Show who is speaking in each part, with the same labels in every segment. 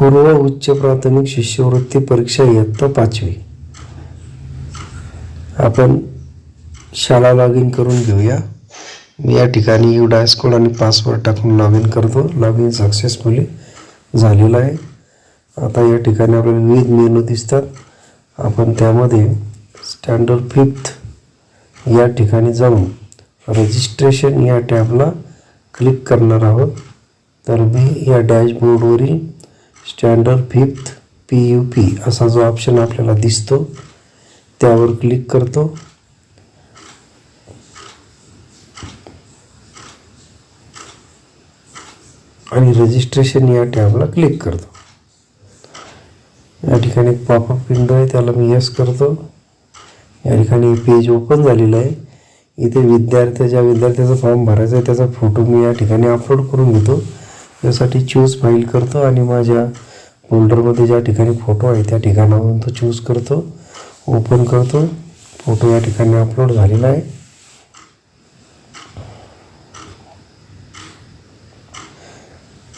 Speaker 1: पूर्व उच्च प्राथमिक शिष्यवृत्ती परीक्षा इयत्ता पाचवी. आपण शाळा लॉग इन करून घेऊया. मी या ठिकाणी यू डायस कोड आणि पासवर्ड टाकून लॉग इन करतो. लॉग इन सक्सेसफुली झालेलं आहे. आता या ठिकाणी आपल्याला विविध मेनू दिसतात. आपण त्यामध्ये स्टँडर्ड फिफ्थ या ठिकाणी जाऊन रजिस्ट्रेशन या टॅबला क्लिक करणार आहोत. तर मी या डॅशबोर्डवरील standard fifth P U P असा जो ऑप्शन आपल्याला दिसतो त्यावर क्लिक करतो. आणि रजिस्ट्रेशन या टॅबला क्लिक करतो. या ठिकाणी एक पॉपअप विंडो आहे त्याला मी यस करतो. या ठिकाणी पेज ओपन झालेलं आहे. इथे विद्यार्थ्या ज्या विद्यार्थ्याचा फॉर्म भरायचा आहे त्याचा फोटो मी या ठिकाणी अपलोड करून घेतो. त्यासाठी चूज फाईल करतो आणि माझ्या फोल्डरमध्ये ज्या ठिकाणी फोटो आहे त्या ठिकाणावरून तो चूज करतो. ओपन करतो. फोटो या ठिकाणी अपलोड झालेला आहे.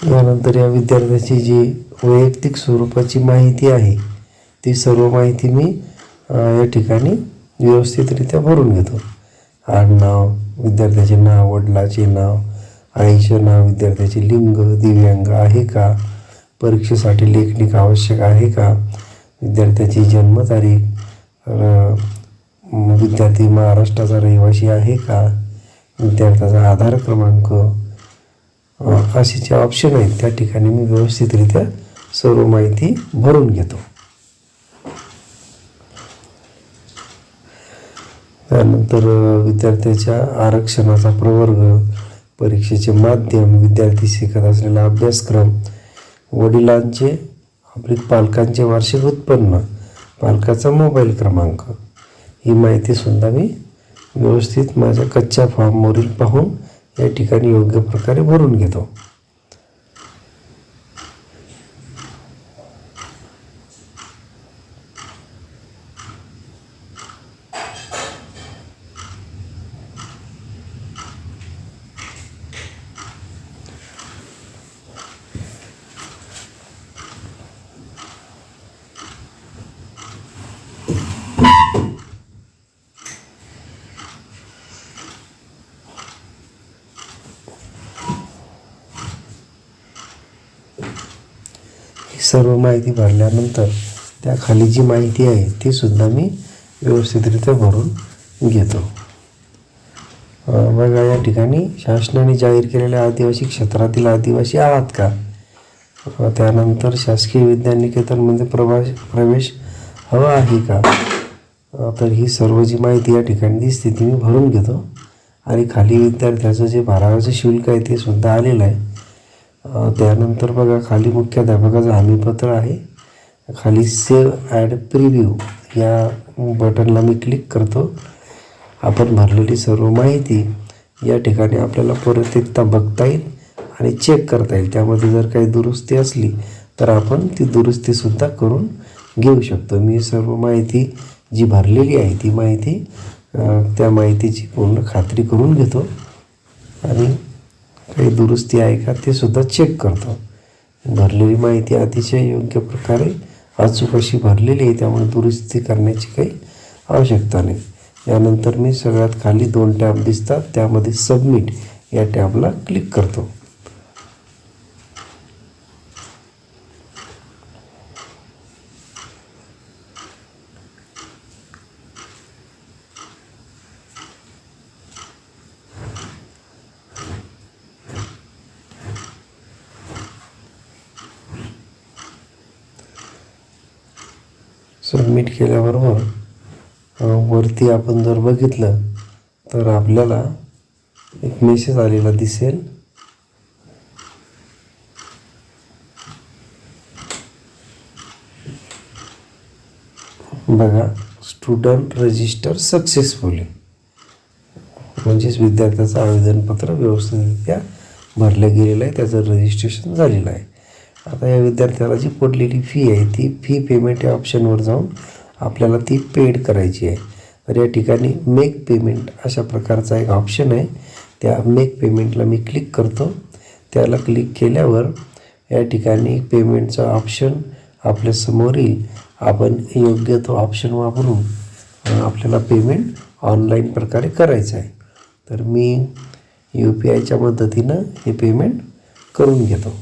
Speaker 1: यानंतर या विद्यार्थ्याची जी वैयक्तिक स्वरूपाची माहिती आहे ती सर्व माहिती मी या ठिकाणी व्यवस्थितरित्या भरून घेतो. आडनाव विद्यार्थ्याचे नाव वडिलाचे नाव ऐंशी नाव विद्यार्थ्याचे लिंग दिव्यांग आहे का? परीक्षेसाठी लेखनिक आवश्यक आहे का? विद्यार्थ्याची जन्मतारीख विद्यार्थी महाराष्ट्राचा रहिवासी आहे का? विद्यार्थ्याचा आधार क्रमांक असे जे ऑप्शन आहेत त्या ठिकाणी मी व्यवस्थितरित्या सर्व माहिती भरून घेतो. त्यानंतर विद्यार्थ्याच्या आरक्षणाचा प्रवर्ग परीक्षेचे माध्यम विद्यार्थी शिकत असलेला अभ्यासक्रम वडिलांचे आपले पालकांचे वार्षिक उत्पन्न पालकाचा मोबाईल क्रमांक ही माहितीसुद्धा मी व्यवस्थित माझ्या कच्च्या फॉर्मवरील पाहून या ठिकाणी योग्य प्रकारे भरून घेतो ही सर्व माहिती भरल्यानंतर त्याखाली जी माहिती आहे ती सुद्धा मी व्यवस्थितरित्या भरून घेतो. बघा या ठिकाणी शासनाने जाहीर केलेल्या आदिवासी क्षेत्रातील आदिवासी आहात का? त्यानंतर शासकीय विद्यानिकेतनमध्ये म्हणजे प्रवास प्रवेश हवा आहे का? तर ही सर्व जी माहिती या ठिकाणी दिसते ती मी भरून घेतो. आणि खाली विद्यार्थ्याचं जे बारावीचं शुल्क आहे ते सुद्धा आलेलं आहे. त्यानंतर बघा खाली मुख्याध्यापकाचं हमीपत्र आहे. खाली सेव्ह ॲड प्रिव्ह्यू या बटनला मी क्लिक करतो. आपण भरलेली सर्व माहिती या ठिकाणी आपल्याला परत एकदा बघता येईल आणि चेक करता येईल. त्यामध्ये जर काही दुरुस्ती असली तर आपण ती दुरुस्तीसुद्धा करून घेऊ शकतो. मी सर्व माहिती जी भरलेली आहे ती माहिती त्या माहितीची पूर्ण खात्री करून घेतो. आणि काही दुरुस्ती आहे का ते सुद्धा चेक करतो. भरलेली माहिती अतिशय योग्य प्रकारे अचूक अशी भरलेली आहे त्यामुळे दुरुस्ती करण्याची काही आवश्यकता नाही. यानंतर मी सगळ्यात खाली दोन टॅब दिसतात त्यामध्ये सबमिट या टॅबला क्लिक करतो. सबमिट केल्याबरोबर वरती आपण जर बघितलं तर आपल्याला एक मेसेज आलेला दिसेल. बघा स्टुडंट रजिस्टर सक्सेसफुली म्हणजेच विद्यार्थ्याचं आवेदनपत्र व्यवस्थितरित्या भरलं गेलेलं आहे त्याचं रजिस्ट्रेशन झालेलं आहे. आता या विद्यार्थ्याला जी पडलेली फी आहे ती फी पेमेंट या ऑप्शनवर जाऊन आपल्याला ती पेड करायची आहे. तर या ठिकाणी मेक पेमेंट अशा प्रकारचा एक ऑप्शन आहे. त्या मेक पेमेंटला मी क्लिक करतो. त्याला क्लिक केल्यावर या ठिकाणी पेमेंटचा ऑप्शन आपल्यासमोर येईल. आपण योग्य तो ऑप्शन वापरून आपल्याला पेमेंट ऑनलाईन प्रकारे करायचं आहे. तर मी यू पी आयच्या मदतीनं हे पेमेंट करून घेतो.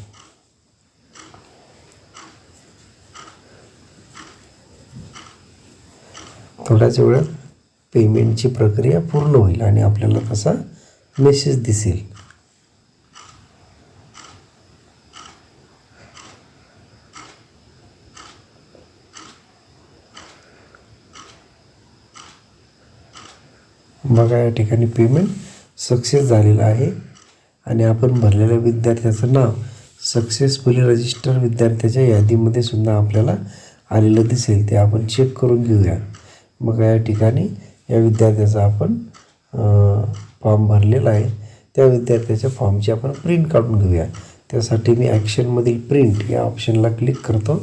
Speaker 1: थोड्याच वेळात पेमेंटची प्रक्रिया पूर्ण होईल आणि आपल्याला तसा मेसेज दिसेल. बघा या ठिकाणी पेमेंट सक्सेस झालेलं आहे आणि आपण भरलेल्या विद्यार्थ्याचं नाव सक्सेसफुली रजिस्टर विद्यार्थ्याच्या यादीमध्ये सुद्धा आपल्याला आलेलं दिसेल. ते आपण चेक करून घेऊया. मग या ठिकाणी या विद्यार्थ्याचा आपण फॉर्म भरलेला आहे. त्या विद्यार्थ्याच्या फॉर्मची आपण प्रिंट काढून घेऊया. त्यासाठी मी ॲक्शनमधील प्रिंट या ऑप्शनला क्लिक करतो.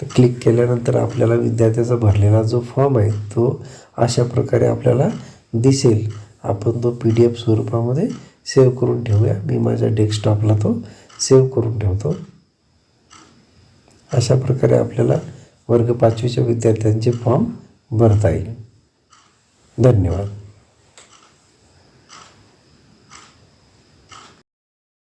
Speaker 1: तर क्लिक केल्यानंतर आपल्याला विद्यार्थ्याचा भरलेला जो फॉर्म आहे तो अशा प्रकारे आपल्याला दिसेल. आपण तो पी डी एफ स्वरूपामध्ये सेव्ह करून ठेवूया. मी माझ्या डेस्कटॉपला तो सेव्ह करून ठेवतो. अशा प्रकारे आपल्याला वर्ग पाचवीच्या विद्यार्थ्यांचे फॉर्म भरता येईल. धन्यवाद.